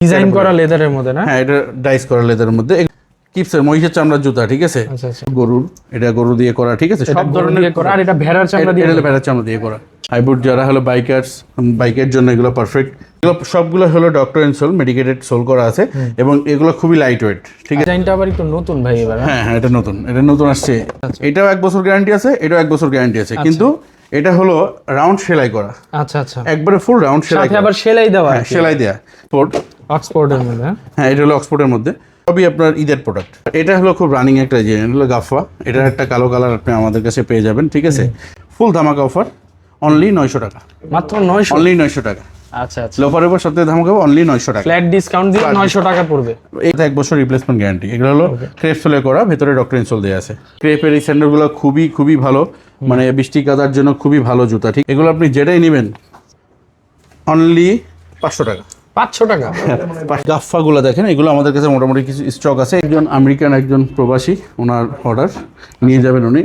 Design করা লেদারের মধ্যে না? হ্যাঁ এটা ডাইস করা লেদারের মধ্যে। কিপসের মহিষের চামড়ার জুতা ঠিক আছে? আচ্ছা আচ্ছা। গরুর এটা গরু দিয়ে করা ঠিক আছে? সব ধরনের করা আর এটা ভেড়ার চামড়া দিয়ে এটা ভেড়ার চামড়া দিয়ে করা। হাইবুট যারা হলো বাইকার্স বাইকের জন্য এগুলো পারফেক্ট এগুলো সবগুলো হলো ডক্টর সোল মেডিকেটেড সোল করা আছে। এবং এগুলো খুবই লাইট ওয়েট ঠিক আছে? ডিজাইনটা আবার একটু নতুন ভাই এবার হ্যাঁ? হ্যাঁ হ্যাঁ এটা নতুন এটা নতুন আসছে। এটাও এক বছর গ্যারান্টি আছে এটাও এক বছর গ্যারান্টি আছে। আচ্ছা। কিন্তু এটা হলো রাউন্ড সেলাই করা। আচ্ছা আচ্ছা। একবারে ফুল রাউন্ড সেলাই আবার সেলাই দেওয়া হ্যাঁ সেলাই দেয়া। স্পোর্ট অক্সফোর্ডের মধ্যে হ্যাঁ? হ্যাঁ এটা হলো অক্সফোর্ডের মধ্যে। সবই আপনার ঈদের প্রোডাক্ট এটা হলো খুব রানিং একটা এটা হলো গাফা এটার একটা কালো কালার আপনি আমাদের কাছে পেয়ে যাবেন ঠিক আছে? ফুল ধামাকা অফার অনলি নয়শো টাকা। মাত্র নয়শো? অনলি নয়শো টাকা। আচ্ছা আচ্ছা। লোফার উপর সপ্তাহে ধামাকা অনলি নয়শো টাকা। ফ্ল্যাট ডিসকাউন্ট দিয়ে নয়শো টাকা পড়বে। এটা এক বছর রিপ্লেসমেন্ট গ্যারান্টি এগুলো হলো ক্রেপ সোলে করা ভেতরে ডক্টর ইনসোল দেওয়া আছে। ক্রেপের এই স্যান্ডেলগুলো খুবই খুবই ভালো। মানে বৃষ্টি কাদার জন্য খুবই ভালো জুতা ঠিক? এগুলো আপনি যেটাই নেবেন অনলি পাঁচশো টাকা। পাঁচশো টাকা। গাফাগুলো দেখেন, এগুলো আমাদের কাছে মোটামুটি কিছু স্টক আছে। একজন আমেরিকান, একজন প্রবাসী, ওনার অর্ডার নিয়ে যাবেন উনি।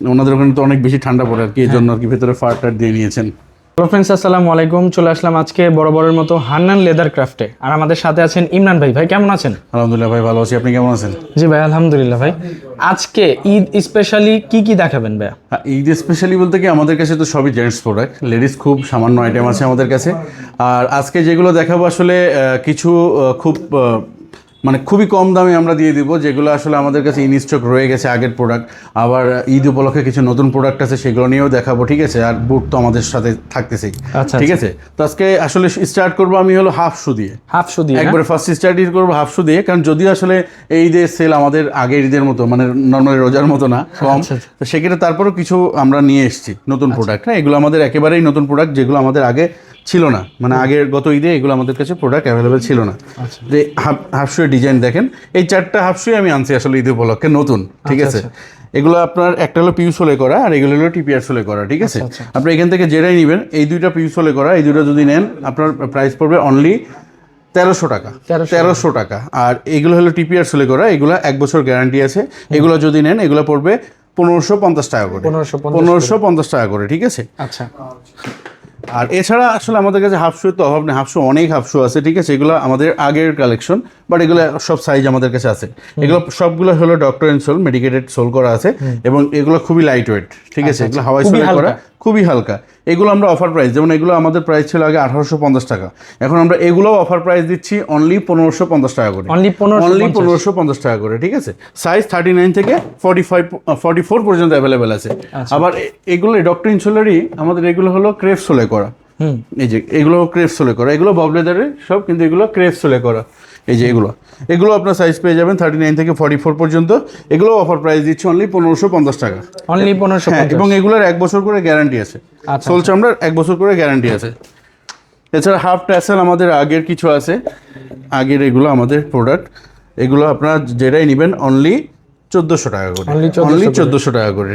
ওনাদের ওখানে তো অনেক বেশি ঠান্ডা পড়ে আর কি এই জন্য আর কি ভেতরে ফার টার দিয়ে নিয়েছেন। হ্যালো ফ্রেন্ডস আসসালামু আলাইকুম। চলে আসলাম আজকে বড় বড়ের মতো হান্নান লেদার ক্রাফটে আর আমাদের সাথে আছেন ইমরান ভাই। ভাই কেমন আছেন? আলহামদুলিল্লাহ ভাই ভালো আছি। আপনি কেমন আছেন? জি ভাই আলহামদুলিল্লাহ ভাই। আজকে ঈদ স্পেশালি কি কি দেখাবেন ভাই হ্যাঁ, ঈদ স্পেশালি বলতে কি আমাদের কাছে তো সবই জেন্টস প্রোডাক্ট লেডিস খুব সামান্য আইটেম আছে আমাদের কাছে। আর আজকে যেগুলো দেখাবো আসলে কিছু খুব মানে খুবই কম দামে আমরা দিয়ে দিব যেগুলো আসলে আমাদের কাছে ইন স্টক রয়ে গেছে আগের প্রোডাক্ট আবার ঈদ উপলক্ষে কিছু নতুন প্রোডাক্ট আছে সেগুলো নিয়েও দেখাবো ঠিক আছে? আর বুট তো আমাদের সাথে থাকতেছেই আচ্ছা, ঠিক আছে? তো আজকে আসলে স্টার্ট করব আমি হলো হাফ শু দিয়ে। হাফ শু দিয়ে একবারে ফার্স্ট স্টার্ট করব হাফ শু দিয়ে কারণ যদিও আসলে এই যে সেল আমাদের আগের ঈদের মতো মানে নর্মালি রোজার মতো না কম। আচ্ছা, তো সেক্ষেত্রে তারপরেও কিছু আমরা নিয়ে এসেছি নতুন প্রোডাক্ট হ্যাঁ এগুলো আমাদের একেবারেই নতুন প্রোডাক্ট যেগুলো আমাদের আগে ছিল না। মানে আগের গত ঈদে এগুলো আমাদের কাছে প্রোডাক্ট অ্যাভেলেবেল ছিল না। আচ্ছা। যে হাফ হাফ শুয়ের ডিজাইন দেখেন এই চারটা হাফ শুয়ে আমি আনছি আসলে ঈদ উপলক্ষে নতুন ঠিক আচ্ছা, আছে? এগুলো আপনার একটা হলো পিউ সোলে করা আর এগুলো হলো টিপিআর সোলে করা ঠিক আছে? আচ্ছা, আপনি এখান থেকে যেটাই নেবেন এই দুইটা পিউ সোলে করা এই দুটো যদি নেন আপনার প্রাইস পড়বে অনলি তেরোশো টাকা। তেরোশো। টাকা। আর এগুলো হলো টিপিআর সোলে করা এগুলো এক বছর গ্যারান্টি আছে। এগুলো যদি নেন এগুলো পড়বে পনেরোশো পঞ্চাশ টাকা করে। 1550 পনেরোশো পঞ্চাশ টাকা করে ঠিক আছে? আচ্ছা। আর এছাড়া আসলে আমাদের কাছে হাফ শু তো অভাব নেই হাফ শু অনেক হাফ শু আছে ঠিক আছে? এগুলো আমাদের আগের কালেকশন বাট এগুলো সব সাইজ আমাদের কাছে আছে। এগুলো সবগুলো হলো doctor and sole medicated sole করা আছে এবং এগুলো খুবই লাইট ওয়েট ঠিক আছে? এগুলো হাওয়াই সোলে করা খুবই হালকা। এগুলো আমরা অফার প্রাইস যেমন এগুলো আমাদের প্রাইস ছিল আগে আঠারোশো পঞ্চাশ টাকা। এখন আমরা এগুলোও অফার প্রাইস দিচ্ছি অনলি পনেরোশো পঞ্চাশ টাকা করে। অনলি অনলি পনেরোশো পঞ্চাশ টাকা করে ঠিক আছে? সাইজ থার্টি নাইন থেকে ফর্টি ফাইভ ফর্টি ফোর পর্যন্ত অ্যাভেলেবেল আছে। আবার এগুলো ডক্টর ইনসোলারই আমাদের এগুলো হলো ক্রেফ সোলে করা। হুম। এই যে এগুলো ক্রেফ সোলে করা। এগুলো ববলেদারের সব কিন্তু এগুলো ক্রেফ সোলে করা। এই যে এগুলো। এগুলো আপনার সাইজ পেয়ে যাবেন থার্টি নাইন থেকে ফর্টি ফোর পর্যন্ত। এগুলো অফার প্রাইস দিচ্ছে অনলি পনেরোশো পঞ্চাশ টাকা। অনলি পনেরোশো হ্যাঁ এবং এগুলোর এক বছর করে গ্যারান্টি আছে। আচ্ছা, সোল চামড়ার এক বছর করে গ্যারান্টি আছে। এছাড়া হাফ ট্যাসেল আমাদের আগের কিছু আছে। আগের এগুলো আমাদের প্রোডাক্ট এগুলো আপনার যেটাই নেবেন অনলি চোদ্দোশো টাকা করে। অনলি চোদ্দোশো টাকা করে।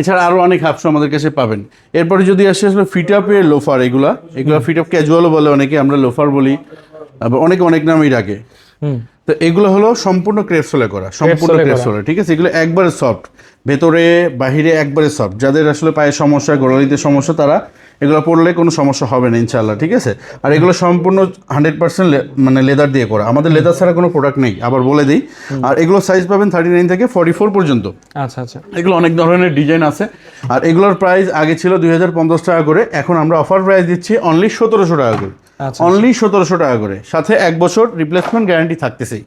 এছাড়া আরও অনেক হাফশো আমাদের কাছে পাবেন। এরপরে যদি আসে আসলে ফিট আপের লোফার এগুলা। এগুলো ফিট আপ ক্যাজুয়ালও বলে অনেকে আমরা লোফার বলি। আবার অনেকে অনেক নামই ডাকে। তো এগুলো হলো সম্পূর্ণ ক্রেপসোলে করা সম্পূর্ণ ক্রেপসোলে ঠিক আছে? এগুলো একবারে সফট ভেতরে বাহিরে একবারে সফট যাদের আসলে পায়ে সমস্যা গোড়ালিতে সমস্যা তারা এগুলো পড়লে কোনো সমস্যা হবে না ইনশাল্লাহ ঠিক আছে? আর এগুলো সম্পূর্ণ হান্ড্রেড পার্সেন্ট মানে লেদার দিয়ে করা। আমাদের লেদার ছাড়া কোনো প্রোডাক্ট নেই আবার বলে দিই। আর এগুলো সাইজ পাবেন থার্টি নাইন থেকে ফর্টি ফোর পর্যন্ত। আচ্ছা আচ্ছা। এগুলো অনেক ধরনের ডিজাইন আছে। আর এগুলোর প্রাইস আগে ছিল দুই হাজার পঞ্চাশ টাকা করে এখন আমরা অফার প্রাইস দিচ্ছি অনলি সতেরোশো টাকা করে। অনলি সতেরোশো টাকা করে। সাথে এক বছর রিপ্লেসমেন্ট গ্যারান্টি থাকতেছেই।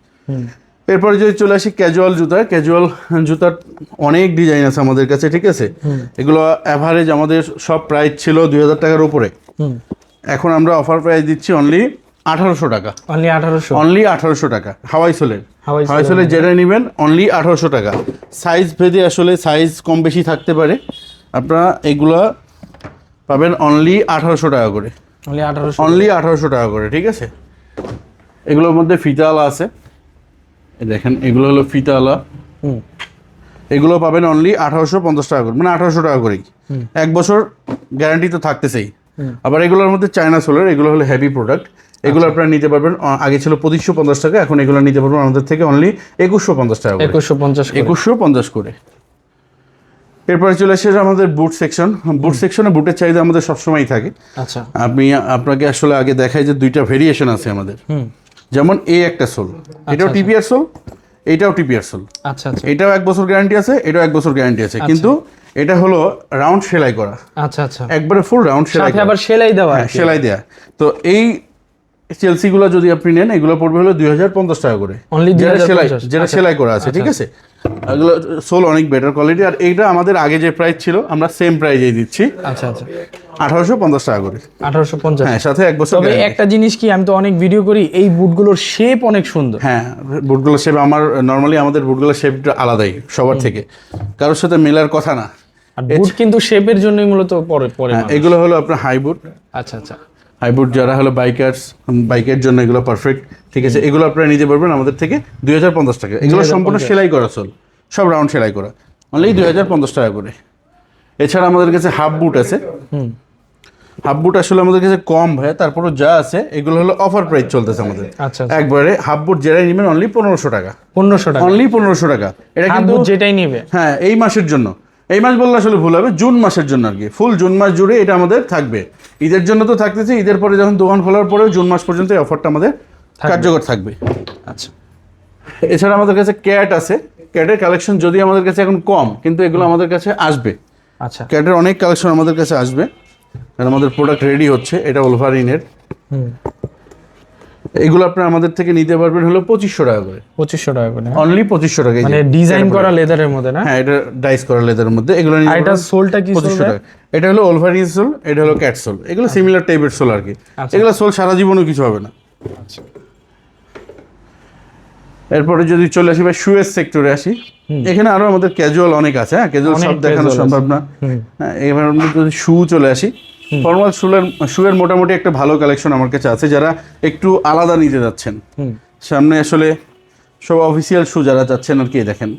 এরপরে যদি চলে আসি ক্যাজুয়াল জুতা। ক্যাজুয়াল জুতার অনেক ডিজাইন আছে আমাদের কাছে ঠিক আছে? এগুলো অ্যাভারেজ আমাদের সব প্রাইস ছিল দুই হাজার টাকার উপরে। এখন আমরা অফার প্রাইস দিচ্ছি অনলি আঠারোশো টাকা। অনলি আঠারোশো। অনলি আঠারোশো টাকা। হাওয়াই সোলের হাওয়াই হাওয়াই সোলের যেটা নেবেন অনলি আঠারোশো টাকা। সাইজ ভেদে আসলে সাইজ কম বেশি থাকতে পারে। আপনারা এগুলা পাবেন অনলি আঠারোশো টাকা করে। অনলি আঠারোশো টাকা। করে ঠিক আছে? এগুলোর মধ্যে ফিতাওয়ালা আছে। দেখেন এগুলো হলো হুম। এগুলো পাবেন অনলি আঠারোশো পঞ্চাশ টাকা করে মানে আঠারোশো টাকা করেই। এক বছর গ্যারান্টি তো থাকতেছেই। আবার এগুলোর মধ্যে চায়না সোলার এগুলো হলো হেভি প্রোডাক্ট এগুলো আপনারা নিতে পারবেন আগে ছিল পঁচিশশো পঞ্চাশ টাকা এখন এগুলো নিতে পারবেন আমাদের থেকে অনলি একুশশো পঞ্চাশ টাকা করে। একুশশো পঞ্চাশ একুশশো পঞ্চাশ করে। এরপরে চলে আসে আমাদের বুট সেকশন বুট সেকশনে বুটের চাহিদা আমাদের সবসময়ই থাকে। আচ্ছা। আপনি আপনাকে আসলে আগে দেখাই যে দুইটা ভেরিয়েশন আছে আমাদের। যেমন এই একটা সোল এটাও টিপিআর সোল এটাও টিপিআর সোল আচ্ছা আচ্ছা। এটাও এক বছর গ্যারান্টি আছে এটাও এক বছর গ্যারান্টি আছে। কিন্তু এটা হলো রাউন্ড সেলাই করা। আচ্ছা আচ্ছা। একবারে ফুল রাউন্ড সেলাই আবার সেলাই দেওয়া হ্যাঁ, সেলাই দেয়া। তো এই চেলসিগুলো যদি আপনি নেন এগুলো পড়বে হলো দুই হাজার পঞ্চাশ টাকা করে। যেটা সেলাই যেটা সেলাই করা আছে ঠিক আছে? এগুলো সোল অনেক বেটার কোয়ালিটি আর এইটা আমাদের আগে যে প্রাইস ছিল আমরা সেম প্রাইজেই দিচ্ছি। আচ্ছা আচ্ছা। আঠারোশো পঞ্চাশ টাকা করে। আঠারোশো পঞ্চাশ। হ্যাঁ সাথে এক বছর তবে একটা জিনিস কি আমি তো অনেক ভিডিও করি এই বুটগুলোর শেপ অনেক সুন্দর। হ্যাঁ বুটগুলো শেপ আমার নর্মালি আমাদের বুটগুলো শেপটা আলাদাই সবার থেকে। কারোর সাথে মেলার কথা না। আর বুট কিন্তু শেপের জন্যই মূলত পরে পরে হ্যাঁ, এগুলো হলো আপনার হাই বুট আচ্ছা আচ্ছা। হাই বুট যারা হলো বাইকার্স বাইকের জন্য এগুলো পারফেক্ট ঠিক আছে এগুলো আপনারা নিতে পারবেন আমাদের থেকে দুই হাজার পঞ্চাশ টাকা। এগুলো সম্পূর্ণ সেলাই করা সোল সব রাউন্ড সেলাই করা। অনলি দুই হাজার পঞ্চাশ টাকা করে। এছাড়া আমাদের কাছে হাফ বুট আছে। হাফ বুট আসলে আমাদের কাছে কম ভাই তারপরও যা আছে এগুলো হলো অফার প্রাইস চলতেছে আমাদের। আচ্ছা একবারে হাফ বুট যেটাই নেবেন অনলি পনেরোশো টাকা। পনেরোশো টাকা। অনলি পনেরোশো টাকা। এটা কিন্তু যেটাই নিবে। হ্যাঁ এই মাসের জন্য। এই মাস বললে আসলে ভুল হবে জুন মাসের জন্য আর কি। ফুল জুন মাস জুড়ে এটা আমাদের থাকবে। ঈদের জন্য তো থাকতেছে ঈদের পরে যখন দোকান খোলার পরেও জুন মাস পর্যন্ত এই অফারটা আমাদের কার্যকর থাকবে। আচ্ছা। এছাড়া আমাদের কাছে ক্যাট আছে। ক্যাটের কালেকশন যদি আমাদের কাছে এখন কম কিন্তু এগুলো আমাদের কাছে আসবে। আচ্ছা। ক্যাটের অনেক কালেকশন আমাদের কাছে আসবে। আর আমাদের প্রোডাক্ট রেডি হচ্ছে। এটা ওলভারিনের এগুলো আপনি আমাদের থেকে নিতে পারবেন হলো পঁচিশশো টাকা করে। পঁচিশশো টাকা করে হ্যাঁ? অনলি পঁচিশশো টাকা মানে ডিজাইন করা লেদারের মধ্যে না? হ্যাঁ এটা ডাইস করা লেদারের মধ্যে। এগুলো এটা সোলটা কি পঁচিশশো টাকা। এটা হলো ওলভারিন সোল এটা হলো ক্যাট সোল এগুলো সিমিলার টাইপের সোল আর কি। আচ্ছা। এগুলো সোল সারা জীবনও কিছু হবে না। এরপরে যদি চলে আসি বা শুয়ের সেক্টরে আসি এখানে আরও আমাদের ক্যাজুয়াল অনেক আছে হ্যাঁ ক্যাজুয়াল সব দেখানো সম্ভব না। হ্যাঁ এবার আমরা যদি শু চলে আসি ফর্মাল শুলের শুয়ের মোটামুটি একটা ভালো কালেকশন আমার কাছে আছে যারা একটু আলাদা নিতে যাচ্ছেন। সামনে আসলে সব অফিসিয়াল শু যারা যাচ্ছেন আর কি দেখেন।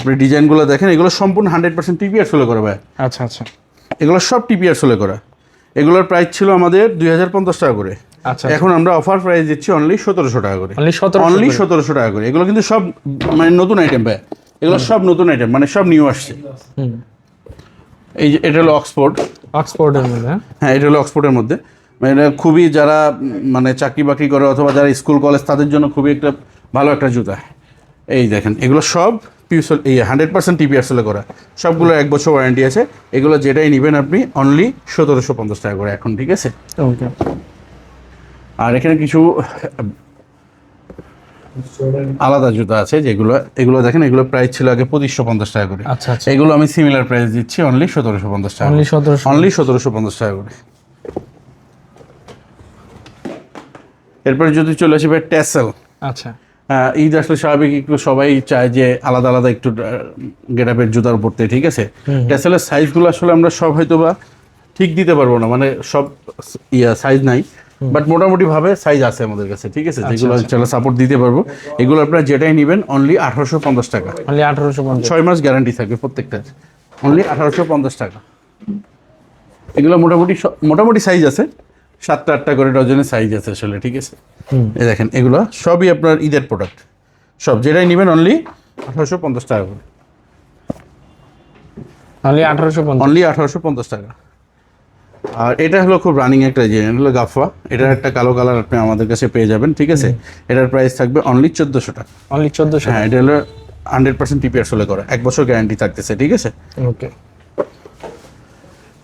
আপনি ডিজাইনগুলো দেখেন এগুলো সম্পূর্ণ হান্ড্রেড পার্সেন্ট টিপিআর সোলে করা ভাই। আচ্ছা আচ্ছা। এগুলো সব টিপিআর সোলে করা। এগুলোর প্রাইস ছিল আমাদের দুই হাজার পঞ্চাশ টাকা করে। আচ্ছা এখন আমরা অফার প্রাইস দিচ্ছি অনলি সতেরোশো টাকা করে। অনলি সতেরোশো টাকা করে। এগুলো কিন্তু সব মানে নতুন আইটেম ভাই। এগুলো সব নতুন আইটেম মানে সব নিউ আসছে। এই যে এটা হলো অক্সফোর্ড অক্সফোর্ডের মধ্যে হ্যাঁ? হ্যাঁ এটা হলো অক্সফোর্ডের মধ্যে। মানে এটা খুবই যারা মানে চাকরি বাকরি করে অথবা যারা স্কুল কলেজ তাদের জন্য খুবই একটা ভালো একটা জুতা। এই দেখেন এগুলো সব পিউসল এই হান্ড্রেড পার্সেন্ট টিপিআরসলে করা। সবগুলো এক বছর ওয়ারেন্টি আছে। এগুলো যেটাই নেবেন আপনি অনলি সতেরোশো পঞ্চাশ টাকা করে এখন ঠিক আছে? ওকে আর এখানে কিছু আলাদা জুতা আছে যেগুলো এগুলো দেখেন এগুলো প্রাইস ছিল আগে পঁচিশশো পঞ্চাশ টাকা করে। আচ্ছা আচ্ছা। এগুলো আমি সিমিলার প্রাইস দিচ্ছি অনলি সতেরোশো পঞ্চাশ টাকা অনলি সতেরোশো অনলি সতেরোশো পঞ্চাশ টাকা করে। এরপরে যদি চলে আসি ভাই ট্যাসেল আচ্ছা। ঈদ আসলে স্বাভাবিক একটু সবাই চায় যে আলাদা আলাদা একটু গেটাপের জুতার পরতে ঠিক আছে? ট্যাসেলের সাইজগুলো আসলে আমরা সব হয়তো বা ঠিক দিতে পারব না মানে সব ইয়া সাইজ নাই। বাট মোটামুটি ভাবে সাইজ আছে আমাদের কাছে ঠিক আছে? যেগুলো চলে সাপোর্ট দিতে পারব। এগুলো আপনারা যেটাই নেবেন অনলি আঠারোশো পঞ্চাশ টাকা। অনলি আঠারোশো পঞ্চাশ। ছয় মাস গ্যারান্টি থাকবে প্রত্যেকটার। অনলি আঠারোশো পঞ্চাশ টাকা। এগুলো মোটামুটি মোটামুটি সাইজ আছে। সাতটা আটটা করে ডজনের সাইজ আছে আসলে ঠিক আছে? এই দেখেন এগুলো সবই আপনার ঈদের প্রোডাক্ট সব যেটাই নেবেন অনলি আঠারোশো পঞ্চাশ টাকা করে। অনলি আঠারোশো পঞ্চাশ। অনলি আঠারোশো পঞ্চাশ টাকা। আর এটা হলো খুব রানিং একটা ডিজাইন হলো গাফা এটার একটা কালো কালার আপনি আমাদের কাছে পেয়ে যাবেন ঠিক আছে? এটার প্রাইস থাকবে অনলি চোদ্দোশো টাকা। অনলি চোদ্দোশো হ্যাঁ এটা হলো হান্ড্রেড পার্সেন্ট টিপিআর সোলে করা। এক বছর গ্যারান্টি থাকতেছে ঠিক আছে? ওকে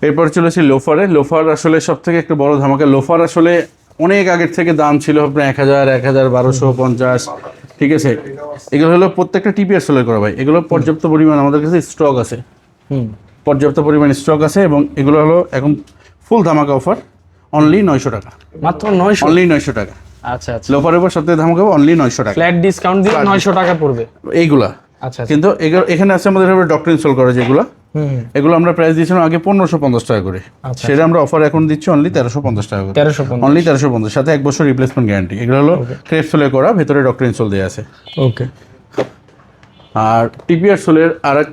এরপর চলেছি লোফারে লোফার আসলে সব থেকে একটা বড় ধামাকা। লোফার আসলে অনেক আগের থেকে দাম ছিল আপনার এক হাজার এক হাজার বারোশো পঞ্চাশ ঠিক আছে? এগুলো হলো প্রত্যেকটা টিপিআর সোলের করা ভাই। এগুলো পর্যাপ্ত পরিমাণ আমাদের কাছে স্টক আছে। হুম। পর্যাপ্ত পরিমাণ স্টক আছে এবং এগুলো হলো এখন ফুল ধামাকা অফার অনলি নয়শো টাকা। মাত্র নয়শো? অনলি নয়শো টাকা। আচ্ছা আচ্ছা। লোফারের উপর সপ্তাহে ধামাকা অনলি নয়শো টাকা। ফ্ল্যাট ডিসকাউন্ট দিয়ে নয়শো টাকা পড়বে? এইগুলা। আচ্ছা আচ্ছা। কিন্তু এখানে আছে আমাদের ডক্টর ইনস্টল করা যেগুলো। এগুলো আমরা প্রাইস দিয়েছিলাম আগে পনেরোশো পঞ্চাশ টাকা করে। আচ্ছা। সেটা আমরা অফার এখন দিচ্ছি অনলি তেরোশো পঞ্চাশ টাকা করে। তেরোশো অনলি তেরোশো পঞ্চাশ সাথে এক বছর রিপ্লেসমেন্ট গ্যারান্টি এগুলো হলো ক্রেপ সোলে করা ভেতরে ডক্টর ইনসোল দেওয়া আছে। ওকে আর টিপিআর সোলের আর এক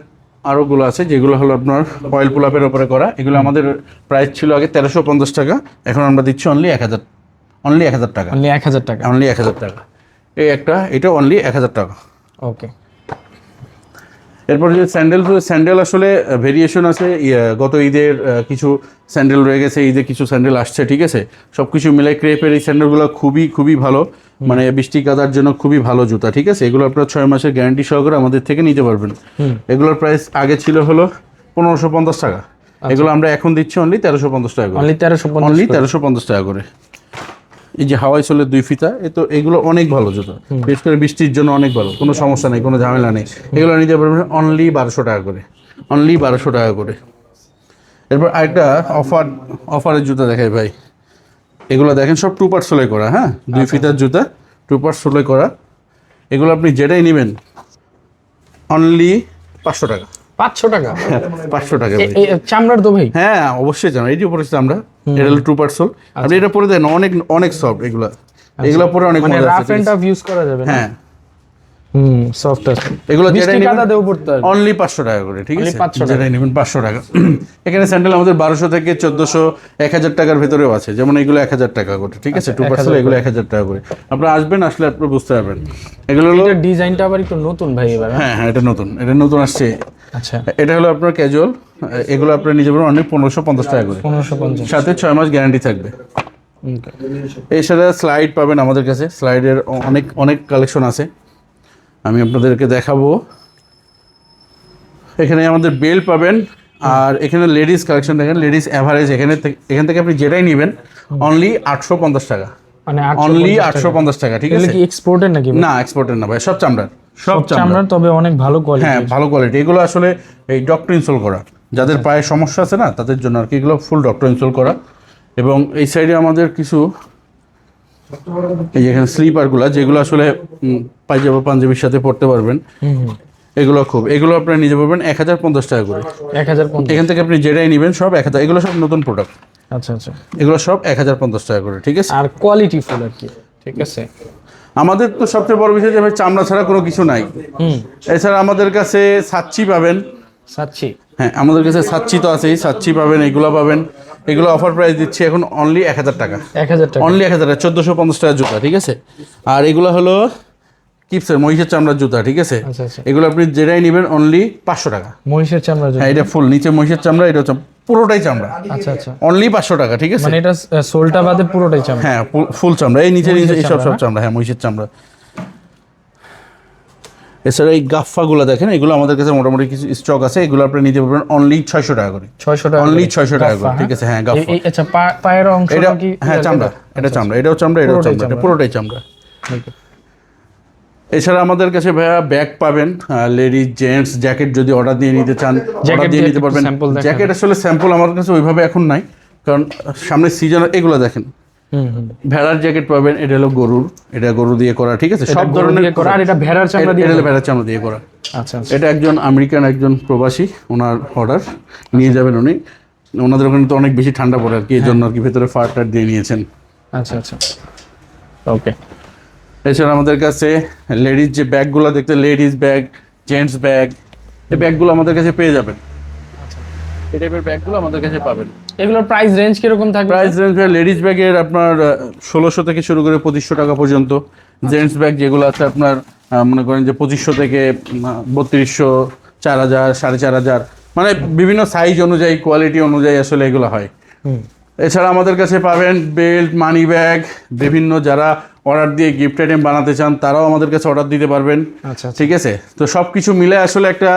আরোগুলো আছে যেগুলো হলো আপনার অয়েল পোলাপের ওপরে করা। এগুলো আমাদের প্রাইস ছিল আগে তেরোশো পঞ্চাশ টাকা এখন আমরা দিচ্ছি অনলি এক হাজার অনলি এক হাজার টাকা। অনলি এক হাজার টাকা। অনলি এক হাজার টাকা। এই একটা এটা অনলি এক হাজার টাকা। ওকে এরপর যে স্যান্ডেল স্যান্ডেল আসলে ভেরিয়েশন আছে। ইয়ে, গত ঈদের কিছু স্যান্ডেল রয়ে গেছে ঈদে কিছু স্যান্ডেল আসছে ঠিক আছে? সব কিছু মিলে ক্রেপের এই স্যান্ডেলগুলো খুবই খুবই ভালো। মানে বৃষ্টি কাদার জন্য খুবই ভালো জুতা ঠিক আছে? এগুলো আপনার ছয় মাসের গ্যারান্টি সহকারে আমাদের থেকে নিতে পারবেন। এগুলোর প্রাইস আগে ছিল হলো পনেরোশো পঞ্চাশ টাকা। এগুলো আমরা এখন দিচ্ছি অনলি তেরোশো পঞ্চাশ টাকা করে। অনলি তেরোশো অনলি তেরোশো পঞ্চাশ টাকা করে। এই যে হাওয়াই সোলের দুই ফিতা এ তো এগুলো অনেক ভালো জুতো। বিশেষ করে বৃষ্টির জন্য অনেক ভালো কোনো সমস্যা নেই কোনো ঝামেলা নেই। এগুলো নিতে পারবেন অনলি বারোশো টাকা করে অনলি বারোশো টাকা করে। এরপর আরেকটা অফার অফারের জুতো দেখাই ভাই। এগুলো দেখেন সব টু পার্ট সোলে করা হ্যাঁ? দুই ফিতার জুতা টু পার্ট সোলে করা। এগুলো আপনি যেটাই নেবেন অনলি পাঁচশো টাকা। পাঁচশো টাকা? পাঁচশো টাকা চামড়ার তো ভাই। হ্যাঁ অবশ্যই জানো এই যে পরেছি আমরা এটা হলো টু পার্সল আপনি এটা পরে দেন অনেক অনেক সফট এগুলা। এগুলা পরে অনেক মানে রাফ আছে এন্ড টাফ ইউজ করা যাবে হ্যাঁ। হুম সফট আছে। এগুলো যেটাই নেবেন দেও পড়তে হবে। অনলি পাঁচশো টাকা করে ঠিক আছে? 500 টাকা। যেটাই নেবেন পাঁচশো টাকা। এখানে স্যান্ডেল আমাদের বারোশো থেকে চোদ্দশো এক হাজার টাকার ভেতরেও আছে। যেমন এগুলো এক হাজার টাকা করে ঠিক আছে? টু পার্সেল এগুলো এক হাজার টাকা করে। আপনারা আসবেন আসলে আপনি বুঝতে পারবেন। এগুলো ডিজাইনটা আবার একটু নতুন ভাই এবার হ্যাঁ? হ্যাঁ হ্যাঁ এটা নতুন। এটা নতুন আসছে। আচ্ছা। এটা হলো আপনার ক্যাজুয়াল এগুলো আপনার নিজে পারবেন অনেক পনেরোশো পঞ্চাশ টাকা করে। পনেরোশো পঞ্চাশ। সাথে ছয় মাস গ্যারান্টি থাকবে। এছাড়া স্লাইড পাবেন আমাদের কাছে। স্লাইডের অনেক অনেক কালেকশন আছে। আমি আপনাদেরকে দেখাবো। এখানে আমাদের বেল পাবেন। আর এখানে লেডিস কালেকশন দেখেন লেডিস অ্যাভারেজ এখানে এখান থেকে আপনি যেটাই নেবেন অনলি আটশো পঞ্চাশ টাকা। মানে অনলি আটশো পঞ্চাশ টাকা ঠিক আছে? এক্সপোর্টের নাকি? না এক্সপোর্টের না ভাই সব চামড়ার। সব চামড়া তবে অনেক ভালো কোয়ালিটি হ্যাঁ ভালো কোয়ালিটি এগুলো আসলে এই ডক্টর ইনস্টল করা। যাদের পায়ে সমস্যা আছে না তাদের জন্য আর কি এগুলো ফুল ডক্টর ইনস্টল করা। এবং এই সাইডে আমাদের কিছু এই যে এখানে স্লিপারগুলো যেগুলো আসলে পাইজামা পাঞ্জাবির সাথে পড়তে পারবেন। এগুলো খুব এগুলো আপনারা নিজে পারবেন এক হাজার পঞ্চাশ টাকা করে। এক হাজার পঞ্চাশ। এখান থেকে আপনি যেটাই নেবেন সব এক হাজার এগুলো সব নতুন প্রোডাক্ট আচ্ছা আচ্ছা। এগুলো সব এক হাজার পঞ্চাশ টাকা করে ঠিক আছে? আর কোয়ালিটি ফুল আর কি ঠিক আছে? আমাদের তো সবচেয়ে বড় বিষয় যে ভাই চামড়া ছাড়া কোনো কিছু নাই। এছাড়া আমাদের কাছে সাচ্ছি পাবেন। সাচ্ছি হ্যাঁ আমাদের কাছে সাচ্ছি তো আছেই সাচ্ছি পাবেন এগুলো পাবেন। এগুলো অফার প্রাইস দিচ্ছি এখন অনলি এক হাজার টাকা। এক হাজার টাকা। অনলি এক হাজার টাকা চোদ্দোশো পঞ্চাশ টাকার জুতা ঠিক আছে? আর এগুলো হলো কিপসের মহিষের চামড়ার জুতা ঠিক আছে? আচ্ছা আচ্ছা। এগুলো আপনি যেটাই নেবেন অনলি পাঁচশো টাকা। মহিষের চামড়া হ্যাঁ এটা ফুল নিচে মহিষের চামড়া এটা হচ্ছে পুরোটাই চামড়া। আচ্ছা আচ্ছা। অনলি পাঁচশো টাকা ঠিক আছে? মানে এটা সোলটা বাদে পুরোটাই চামড়া? হ্যাঁ ফুল চামড়া। এই নিচে নিচে এইসব সব চামড়া হ্যাঁ মহিষের চামড়া। এছাড়া এই গাফফাগুলো দেখেন এগুলো আমাদের কাছে মোটামুটি কিছু স্টক আছে এগুলো আপনি নিতে পারবেন অনলি ছয়শো টাকা করে। ছয়শো টাকা অনলি ছয়শো টাকা করে ঠিক আছে? হ্যাঁ এই- এই- আচ্ছা পায়ের অংশ এটা হ্যাঁ চামড়া এটা চামড়া এটাও চামড়া এটাও চামড়া এটা চামড়া। পুরোটাই চামড়া. এছাড়া আমাদের কাছে ভাইয়া ব্যাগ পাবেন লেডিস জেন্টস জ্যাকেট যদি অর্ডার দিয়ে নিতে চান অর্ডার দিয়ে নিতে পারবেন। জ্যাকেট আসলে স্যাম্পল আমার কাছে ওইভাবে এখন নাই কারণ সামনে সিজন এগুলো দেখেন। ভেড়ার জ্যাকেট পাবেন এটা হলো গরুর এটা গরু দিয়ে করা ঠিক আছে? সব ধরনের করা আর এটা ভেড়ার চামড়া দিয়ে এটা ভেড়ার চামড়া দিয়ে করা। আচ্ছা আচ্ছা। এটা একজন আমেরিকান একজন প্রবাসী ওনার অর্ডার নিয়ে যাবেন উনি। ওনাদের ওখানে তো অনেক বেশি ঠান্ডা পড়ে আর কি এই জন্য আর কি ভেতরে ফার টার দিয়ে নিয়েছেন। আচ্ছা আচ্ছা। ওকে এছাড়া আমাদের কাছে লেডিস যে ব্যাগগুলো দেখতে লেডিস ব্যাগ জেন্টস ব্যাগ এই ব্যাগগুলো আমাদের কাছে পেয়ে যাবেন। এই টাইপের ব্যাগগুলো আমাদের কাছে পাবেন। এগুলোর প্রাইস রেঞ্জ কীরকম থাকবে? প্রাইস রেঞ্জ লেডিস ব্যাগের আপনার ষোলোশো থেকে শুরু করে পঁচিশশো টাকা পর্যন্ত। জেন্টস ব্যাগ যেগুলো আছে আপনার মনে করেন যে পঁচিশশো থেকে বত্রিশশো চার হাজার সাড়ে চার হাজার মানে বিভিন্ন সাইজ অনুযায়ী কোয়ালিটি অনুযায়ী আসলে এগুলো হয়। এছাড়া আমাদের কাছে পাবেন বেল্ট মানি ব্যাগ বিভিন্ন যারা অর্ডার দিয়ে গিফট আইটেম বানাতে চান তারাও আমাদের কাছে অর্ডার দিতে পারবেন। আচ্ছা আচ্ছা। ঠিক আছে? তো সব কিছু মিলে আসলে একটা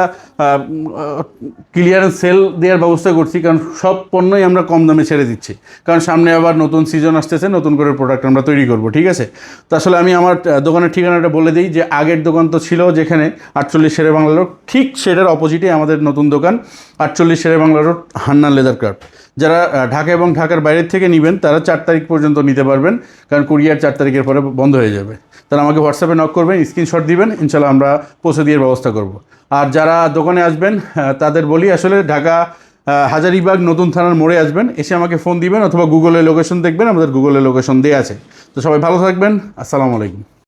ক্লিয়ারেন্স সেল দেওয়ার ব্যবস্থা করছি কারণ সব পণ্যই আমরা কম দামে ছেড়ে দিচ্ছি। কারণ সামনে আবার নতুন সিজন আসতেছে নতুন করে প্রোডাক্ট আমরা তৈরি করব ঠিক আছে? তো আসলে আমি আমার দোকানের ঠিকানাটা বলে দিই যে আগের দোকান তো ছিল যেখানে আটচল্লিশ শেরে বাংলা রোড ঠিক সেটার অপোজিটে আমাদের নতুন দোকান আটচল্লিশ Shere Bangla road Hanna leather craft যারা ঢাকা এবং ঢাকার বাইরের থেকে নেবেন তারা চার তারিখ পর্যন্ত নিতে পারবেন কারণ কুরিয়ার চার তারিখের পরে বন্ধ হয়ে যাবে। তাহলে আমাকে হোয়াটসঅ্যাপে নক করবেন স্ক্রিনশট দিবেন, ইনশাল্লাহ আমরা পৌঁছে দিয়ে ব্যবস্থা করব। আর যারা দোকানে আসবেন তাদের বলি আসলে ঢাকা হাজারিবাগ নতুন থানার মোড়ে আসবেন, এসে আমাকে ফোন দিবেন অথবা গুগলে লোকেশন দেখবেন, আমাদের গুগলে লোকেশন দেওয়া আছে। তো সবাই ভালো থাকবেন, আসসালামু আলাইকুম।